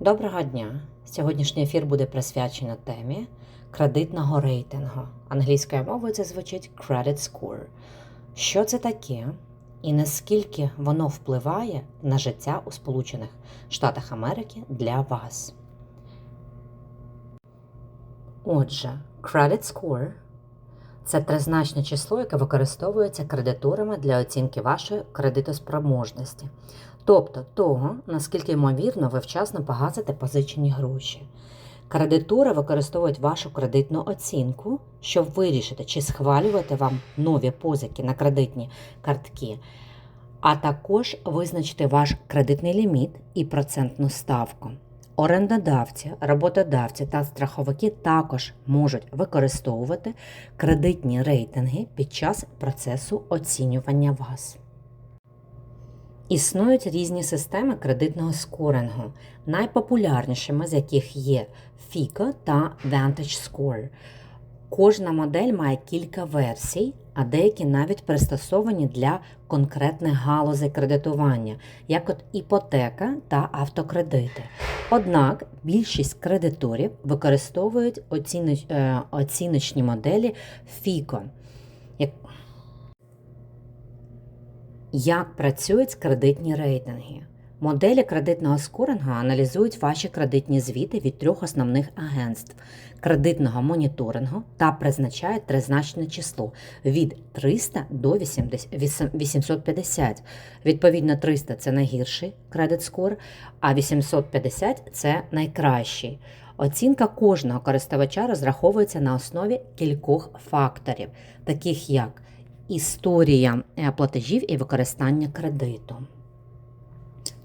Доброго дня! Сьогоднішній ефір буде присвячено темі кредитного рейтингу. Англійською мовою це звучить Credit Score. Що це таке і наскільки воно впливає на життя у Сполучених Штатах Америки для вас? Отже, Credit Score це тризначне число, яке використовується кредиторами для оцінки вашої кредитоспроможності, тобто того, наскільки ймовірно ви вчасно погасите позичені гроші. Кредитори використовують вашу кредитну оцінку, щоб вирішити, чи схвалювати вам нові позики на кредитні картки, а також визначити ваш кредитний ліміт і процентну ставку. Орендодавці, роботодавці та страховики також можуть використовувати кредитні рейтинги під час процесу оцінювання вас. Існують різні системи кредитного скорингу, найпопулярнішими з яких є FICO та Vantage Score. Кожна модель має кілька версій, а деякі навіть пристосовані для конкретних галузей кредитування, як от іпотека та автокредити. Однак більшість кредиторів використовують оціноч... е, оціночні моделі FICO. Як... Як працюють кредитні рейтинги? Моделі кредитного скорингу аналізують ваші кредитні звіти від трьох основних агентств кредитного моніторингу та призначають тризначне число від 300 до 850. Відповідно, 300 це найгірший кредит скор, а 850 це найкращий. Оцінка кожного користувача розраховується на основі кількох факторів, таких як історія е, платежів і використання кредиту.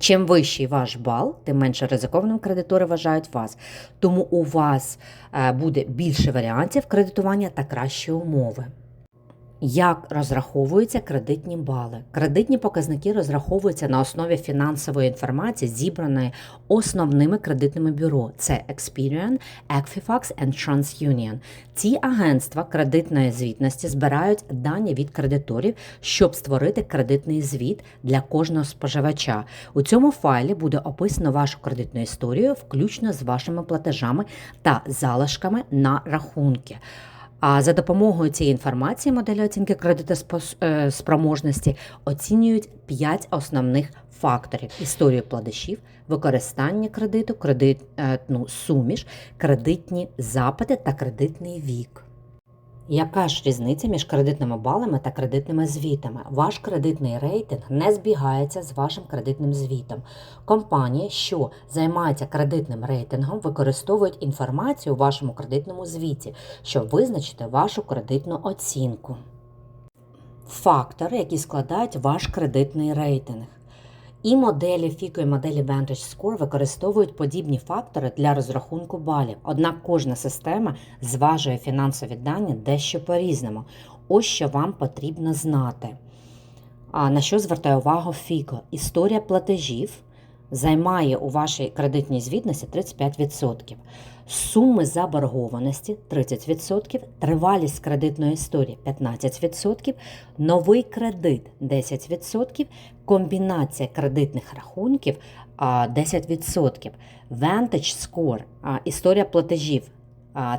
Чим вищий ваш бал, тим менше ризикованим кредитори вважають вас. Тому у вас е, буде більше варіантів кредитування та кращі умови. Як розраховуються кредитні бали? Кредитні показники розраховуються на основі фінансової інформації, зібраної основними кредитними бюро: це Experian, Equifax and TransUnion. Ці агентства кредитної звітності збирають дані від кредиторів, щоб створити кредитний звіт для кожного споживача. У цьому файлі буде описано вашу кредитну історію, включно з вашими платежами та залишками на рахунки. А за допомогою цієї інформації моделі оцінки кредитоспроможності оцінюють 5 основних факторів: історію платежів, використання кредиту, кредитну суміш, кредитні запити та кредитний вік. Яка ж різниця між кредитними балами та кредитними звітами? Ваш кредитний рейтинг не збігається з вашим кредитним звітом. Компанії, що займаються кредитним рейтингом, використовують інформацію у вашому кредитному звіті, щоб визначити вашу кредитну оцінку. Фактори, які складають ваш кредитний рейтинг. І моделі FICO і моделі Vantage Score використовують подібні фактори для розрахунку балів. Однак кожна система зважує фінансові дані дещо по-різному. Ось що вам потрібно знати. А на що звертає увагу FICO? Історія платежів займає у вашій кредитній звітності 35%. Суми заборгованості 30%, тривалість кредитної історії 15%, новий кредит 10%, комбінація кредитних рахунків 10%, Vantage Score, історія платежів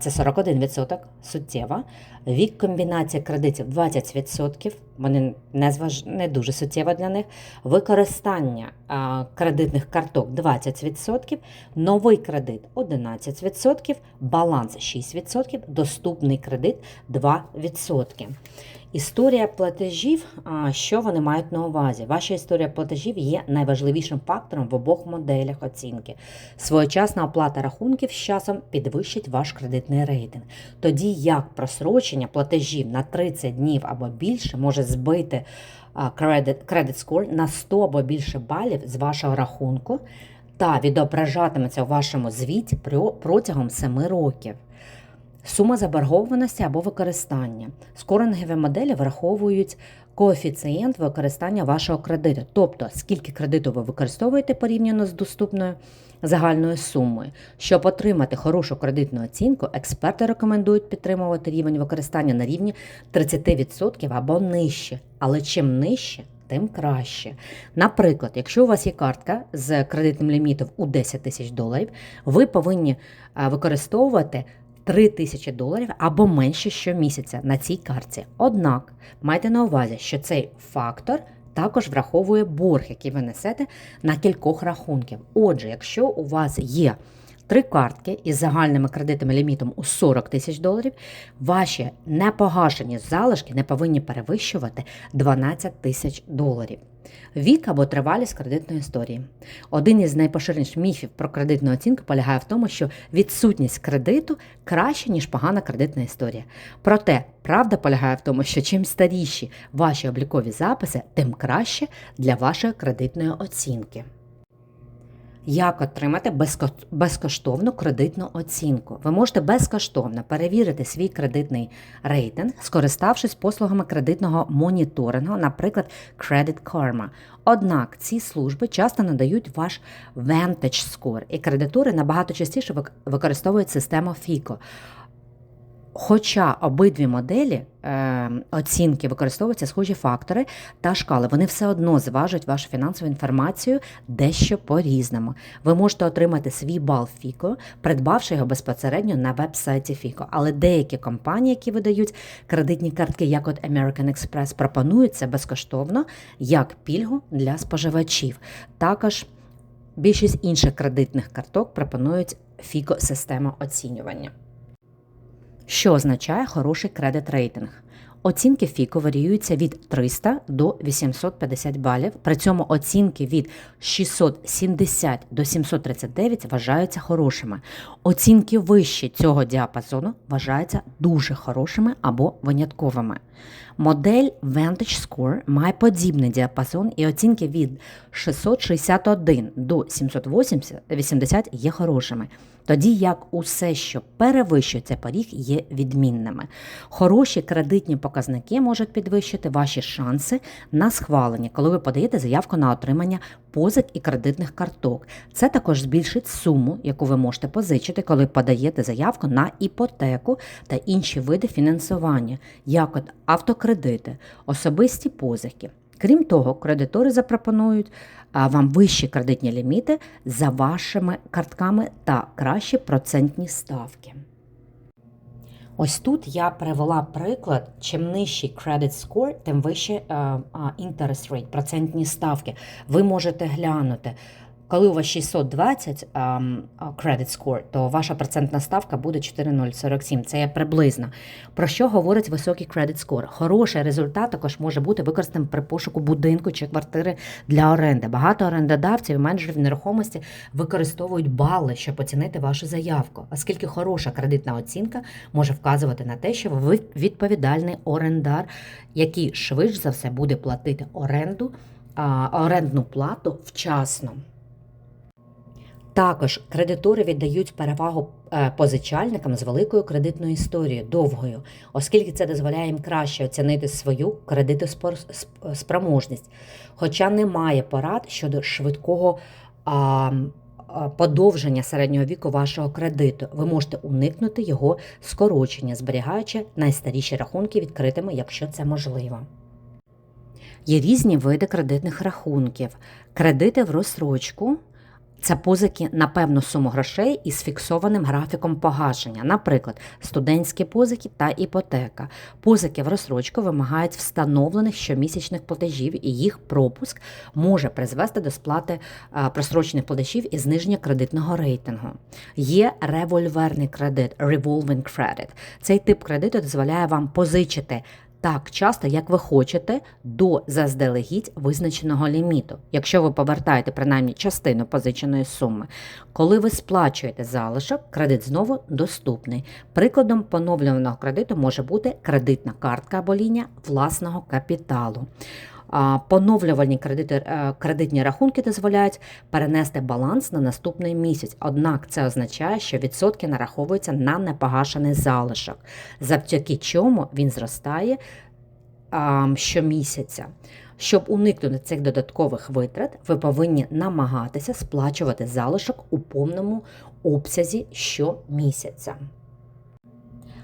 це 41% суттєва. Вік комбінація кредитів 20%, вони не, зваж... не дуже суттєво для них. Використання кредитних карток 20%, новий кредит 11%, баланс 6%, доступний кредит 2%. Історія платежів, що вони мають на увазі? Ваша історія платежів є найважливішим фактором в обох моделях оцінки. Своєчасна оплата рахунків з часом підвищить ваш кредитний рейтинг. Тоді як просрочення платежів на 30 днів або більше може збити credit, credit score на 100 або більше балів з вашого рахунку та відображатиметься у вашому звіті протягом 7 років. Сума заборгованості або використання. Скорингові моделі враховують коефіцієнт використання вашого кредиту, тобто скільки кредиту ви використовуєте порівняно з доступною загальною сумою. Щоб отримати хорошу кредитну оцінку, експерти рекомендують підтримувати рівень використання на рівні 30% або нижче. Але чим нижче, тим краще. Наприклад, якщо у вас є картка з кредитним лімітом у 10 тисяч доларів, ви повинні е, використовувати 3 тисячі доларів або менше щомісяця на цій картці. Однак майте на увазі, що цей фактор також враховує борг, який ви несете на кількох рахунків. Отже, якщо у вас є три картки із загальними кредитами лімітом у 40 тисяч доларів, ваші непогашені залишки не повинні перевищувати 12 тисяч доларів. Вік або тривалість кредитної історії. Один із найпоширеніших міфів про кредитну оцінку полягає в тому, що відсутність кредиту краще, ніж погана кредитна історія. Проте правда полягає в тому, що чим старіші ваші облікові записи, тим краще для вашої кредитної оцінки. Як отримати безкоштовну кредитну оцінку? Ви можете безкоштовно перевірити свій кредитний рейтинг, скориставшись послугами кредитного моніторингу, наприклад, Credit Karma. Однак ці служби часто надають ваш Vantage Score, і кредитори набагато частіше використовують систему FICO. Хоча обидві моделі е, оцінки використовуються схожі фактори та шкали, вони все одно зважують вашу фінансову інформацію дещо по-різному. Ви можете отримати свій бал FICO, придбавши його безпосередньо на веб-сайті FICO. Але деякі компанії, які видають кредитні картки, як от American Express, пропонують це безкоштовно як пільгу для споживачів. Також більшість інших кредитних карток пропонують FICO систему оцінювання. Що означає хороший кредит рейтинг? Оцінки ФІКО варіюються від 300 до 850 балів. При цьому оцінки від 670 до 739 вважаються хорошими. Оцінки вище цього діапазону вважаються дуже хорошими або винятковими. Модель Vantage Score має подібний діапазон і оцінки від 661 до 780 є хорошими. Тоді як усе, що перевищує цей поріг, є відмінними. Хороші кредитні показники можуть підвищити ваші шанси на схвалення, коли ви подаєте заявку на отримання позик і кредитних карток. Це також збільшить суму, яку ви можете позичити, коли подаєте заявку на іпотеку та інші види фінансування, як от автокредити, особисті позики. Крім того, кредитори запропонують вам вищі кредитні ліміти за вашими картками та кращі процентні ставки. Ось тут я привела приклад, чим нижчий credit score, тим вище е, interest rate, процентні ставки. Ви можете глянути. Коли у вас 620 ем, credit score, то ваша процентна ставка буде 4,047. Це приблизно. Про що говорить високий credit score? Хороший результат також може бути використаним при пошуку будинку чи квартири для оренди. Багато орендодавців і менеджерів нерухомості використовують бали, щоб оцінити вашу заявку, оскільки хороша кредитна оцінка може вказувати на те, що ви відповідальний орендар, який швидше за все буде платити оренду, орендну плату вчасно. Також кредитори віддають перевагу е, позичальникам з великою кредитною історією, довгою, оскільки це дозволяє їм краще оцінити свою кредитоспроможність. Хоча немає порад щодо швидкого подовження середнього віку вашого кредиту. Ви можете уникнути його скорочення, зберігаючи найстаріші рахунки відкритими, якщо це можливо. Є різні види кредитних рахунків, кредити в розсрочку. Це позики на певну суму грошей із фіксованим графіком погашення, наприклад, студентські позики та іпотека. Позики в розсрочку вимагають встановлених щомісячних платежів, і їх пропуск може призвести до сплати а, просрочених платежів і зниження кредитного рейтингу. Є револьверний кредит revolving credit. Цей тип кредиту дозволяє вам позичити так часто, як ви хочете, до заздалегідь визначеного ліміту, якщо ви повертаєте принаймні частину позиченої суми. Коли ви сплачуєте залишок, кредит знову доступний. Прикладом поновлюваного кредиту може бути кредитна картка або лінія власного капіталу. Поновлювальні кредити, е, кредитні рахунки дозволяють перенести баланс на наступний місяць. Однак це означає, що відсотки нараховуються на непогашений залишок, завдяки чому він зростає щомісяця. Щоб уникнути цих додаткових витрат, ви повинні намагатися сплачувати залишок у повному обсязі щомісяця.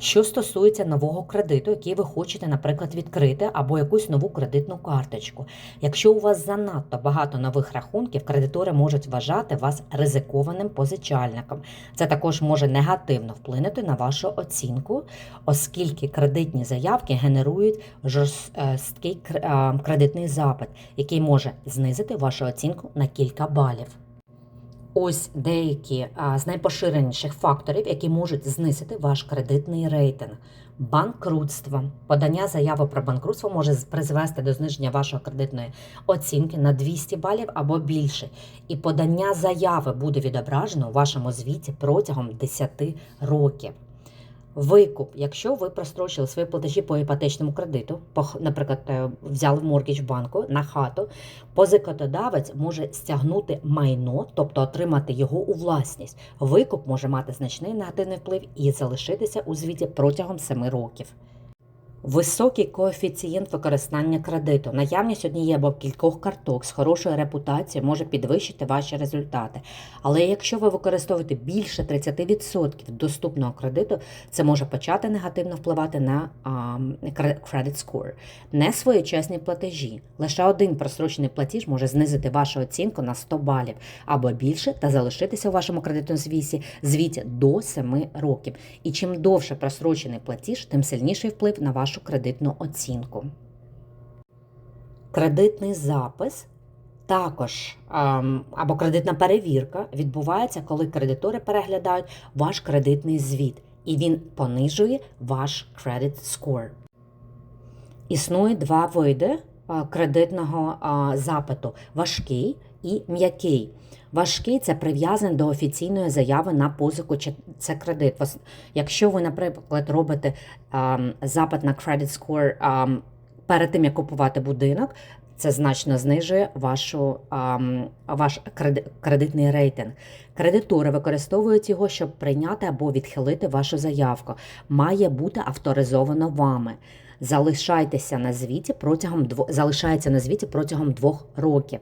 Що стосується нового кредиту, який ви хочете, наприклад, відкрити, або якусь нову кредитну карточку. Якщо у вас занадто багато нових рахунків, кредитори можуть вважати вас ризикованим позичальником. Це також може негативно вплинути на вашу оцінку, оскільки кредитні заявки генерують жорсткий кр- е, кредитний запит, який може знизити вашу оцінку на кілька балів. Ось деякі з найпоширеніших факторів, які можуть знизити ваш кредитний рейтинг. Банкрутство. Подання заяви про банкрутство може призвести до зниження вашої кредитної оцінки на 200 балів або більше. І подання заяви буде відображено у вашому звіті протягом 10 років. Викуп, якщо ви прострочили свої платежі по іпотечному кредиту, по наприклад, е, взяли в моргідж банку на хату, позикодавець може стягнути майно, тобто отримати його у власність. Викуп може мати значний негативний вплив і залишитися у звіті протягом 7 років. Високий коефіцієнт використання кредиту. Наявність однієї або кількох карток з хорошою репутацією може підвищити ваші результати. Але якщо ви використовуєте більше 30% доступного кредиту, це може почати негативно впливати на кре- credit score. Не своєчасні платежі. Лише один просрочений платіж може знизити вашу оцінку на 100 балів або більше та залишитися у вашому кредитному звіті, звіті до 7 років. І чим довше просрочений платіж, тим сильніший вплив на вашу кредитну оцінку. Кредитний запис також ем, або кредитна перевірка відбувається, коли кредитори переглядають ваш кредитний звіт, і він понижує ваш credit score. Існує два види кредитного запиту: важкий і м'який. Важкий це прив'язаний до офіційної заяви на позику чи це кредит. Якщо ви, наприклад, робите ам, запит на credit score ам, перед тим, як купувати будинок, це значно знижує вашу, ам, ваш креди- кредитний рейтинг. Кредитори використовують його, щоб прийняти або відхилити вашу заявку. Має бути авторизовано вами. Залишайтеся на звіті протягом залишається на звіті протягом двох років.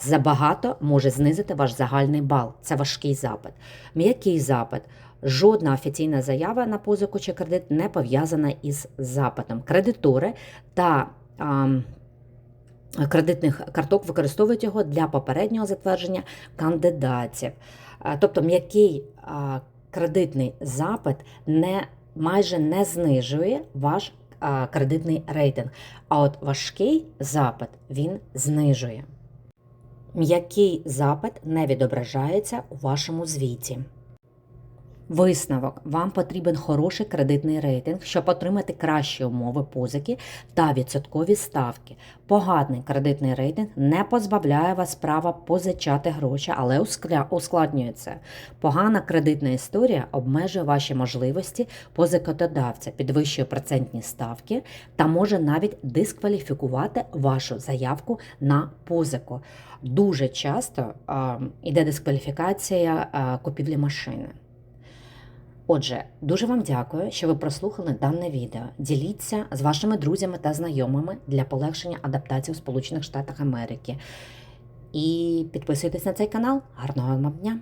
Забагато може знизити ваш загальний бал. Це важкий запит. М'який запит. Жодна офіційна заява на позику чи кредит не пов'язана із запитом. Кредитори та ам, кредитних карток використовують його для попереднього затвердження кандидатів. А, Тобто м'який а, кредитний запит не майже не знижує ваш а, кредитний рейтинг. А от важкий запит він знижує. М'який запит не відображається у вашому звіті. Висновок. Вам потрібен хороший кредитний рейтинг, щоб отримати кращі умови позики та відсоткові ставки. Поганий кредитний рейтинг не позбавляє вас права позичати гроші, але ускля- ускладнює це. Погана кредитна історія обмежує ваші можливості позикодавця, підвищує процентні ставки та може навіть дискваліфікувати вашу заявку на позику. Дуже часто а, іде дискваліфікація а, купівлі машини. Отже, дуже вам дякую, що ви прослухали дане відео. Діліться з вашими друзями та знайомими для полегшення адаптації у Сполучених Штатах Америки. І підписуйтесь на цей канал. Гарного вам дня!